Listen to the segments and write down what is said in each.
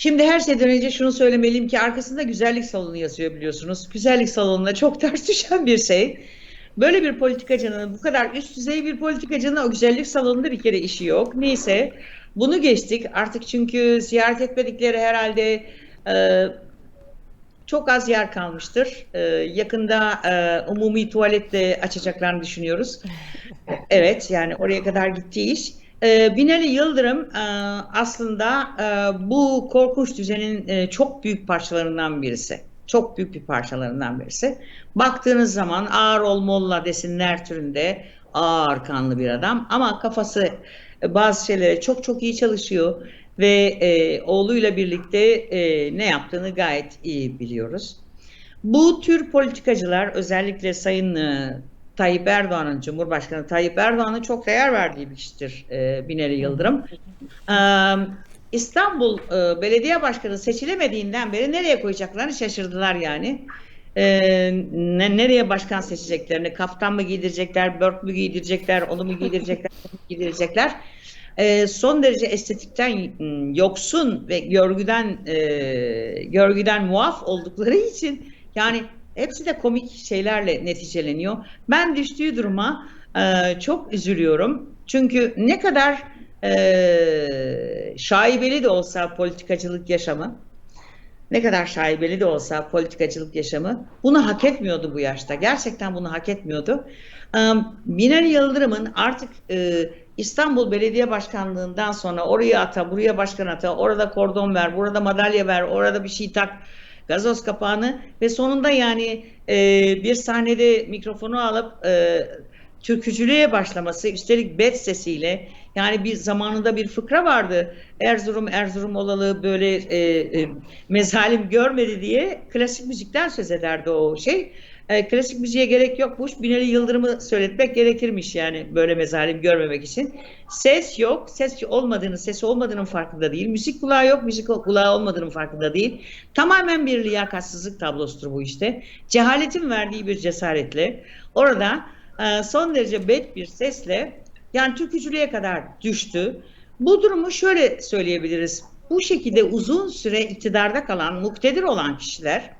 Şimdi her şeyden önce şunu söylemeliyim ki arkasında güzellik salonu yazıyor biliyorsunuz. Güzellik salonuna çok ters düşen bir şey. Böyle bir politikacının, bu kadar üst düzey bir politikacının o güzellik salonunda bir kere işi yok. Neyse bunu geçtik artık çünkü ziyaret etmedikleri herhalde e, çok az yer kalmıştır. E, yakında e, umumi tuvaletle açacaklarını düşünüyoruz. Evet yani oraya kadar gittiği iş. E, Binali Yıldırım e, aslında e, bu korkunç düzenin e, çok büyük parçalarından birisi. Çok büyük bir parçalarından birisi. Baktığınız zaman ağır ol molla desinler türünde ağır kanlı bir adam ama kafası e, bazı şeylere çok çok iyi çalışıyor ve e, oğluyla birlikte e, ne yaptığını gayet iyi biliyoruz. Bu tür politikacılar özellikle Sayın Tayyip Erdoğan'ın, Cumhurbaşkanı Tayyip Erdoğan'ın çok değer verdiği bir kişidir e, Binali Yıldırım. E, İstanbul e, Belediye Başkanı seçilemediğinden beri nereye koyacaklarını şaşırdılar yani. E, ne, nereye başkan seçeceklerini, kaftan mı giydirecekler, börk mü giydirecekler, onu mu giydirecekler, onu mu giydirecekler. E, son derece estetikten yoksun ve görgüden e, görgüden muaf oldukları için yani hepsi de komik şeylerle neticeleniyor. Ben düştüğü duruma e, çok üzülüyorum. Çünkü ne kadar e, şaibeli de olsa politikacılık yaşamı, ne kadar şaibeli de olsa politikacılık yaşamı bunu hak etmiyordu bu yaşta. Gerçekten bunu hak etmiyordu. E, Binali Yıldırım'ın artık e, İstanbul Belediye Başkanlığından sonra oraya ata, buraya başkan ata, orada kordon ver, burada madalya ver, orada bir şey tak, gazoz kapağını ve sonunda yani e, bir sahnede mikrofonu alıp e, türkücülüğe başlaması, üstelik bet sesiyle yani bir zamanında bir fıkra vardı. Erzurum Erzurum olalı böyle e, e, mezalim görmedi diye klasik müzikten söz ederdi o şey. E, klasik müziğe gerek yokmuş. Binali Yıldırım'ı söyletmek gerekirmiş yani böyle mezalim görmemek için. Ses yok. Ses olmadığını, sesi olmadığının farkında değil. Müzik kulağı yok. Müzik kulağı olmadığının farkında değil. Tamamen bir liyakatsızlık tablosudur bu işte. Cehaletin verdiği bir cesaretle orada e, son derece bet bir sesle yani türkücülüğe kadar düştü. Bu durumu şöyle söyleyebiliriz. Bu şekilde uzun süre iktidarda kalan, muktedir olan kişiler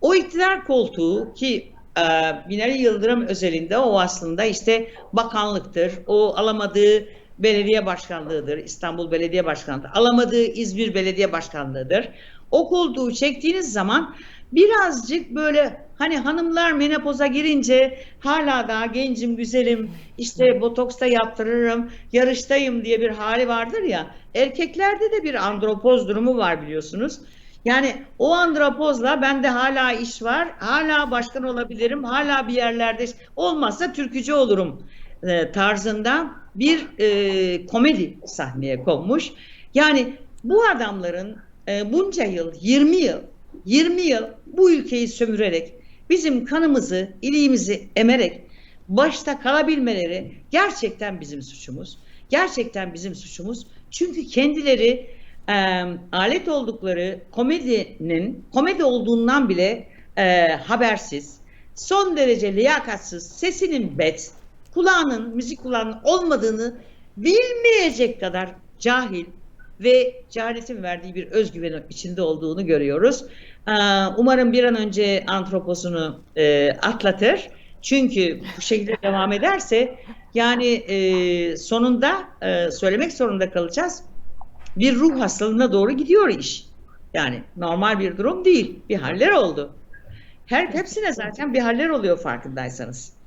o iktidar koltuğu ki e, Binali Yıldırım özelinde o aslında işte bakanlıktır. O alamadığı belediye başkanlığıdır. İstanbul Belediye Başkanlığı. Alamadığı İzmir Belediye Başkanlığıdır. O koltuğu çektiğiniz zaman birazcık böyle hani hanımlar menopoza girince hala daha gencim, güzelim, işte botoks da yaptırırım, yarıştayım diye bir hali vardır ya. Erkeklerde de bir andropoz durumu var biliyorsunuz. Yani o andropozla bende hala iş var, hala başkan olabilirim, hala bir yerlerde olmazsa türkücü olurum e, tarzında bir e, komedi sahneye konmuş. Yani bu adamların e, bunca yıl, 20 yıl, 20 yıl bu ülkeyi sömürerek, bizim kanımızı, iliğimizi emerek başta kalabilmeleri gerçekten bizim suçumuz. Gerçekten bizim suçumuz. Çünkü kendileri e, alet oldukları komedinin komedi olduğundan bile e, habersiz, son derece liyakatsız, sesinin bet, kulağının, müzik kulağının olmadığını bilmeyecek kadar cahil ve cehaletin verdiği bir özgüven içinde olduğunu görüyoruz. E, umarım bir an önce antroposunu e, atlatır. Çünkü bu şekilde devam ederse yani e, sonunda e, söylemek zorunda kalacağız bir ruh hastalığına doğru gidiyor iş. Yani normal bir durum değil. Bir haller oldu. Her hepsine zaten bir haller oluyor farkındaysanız.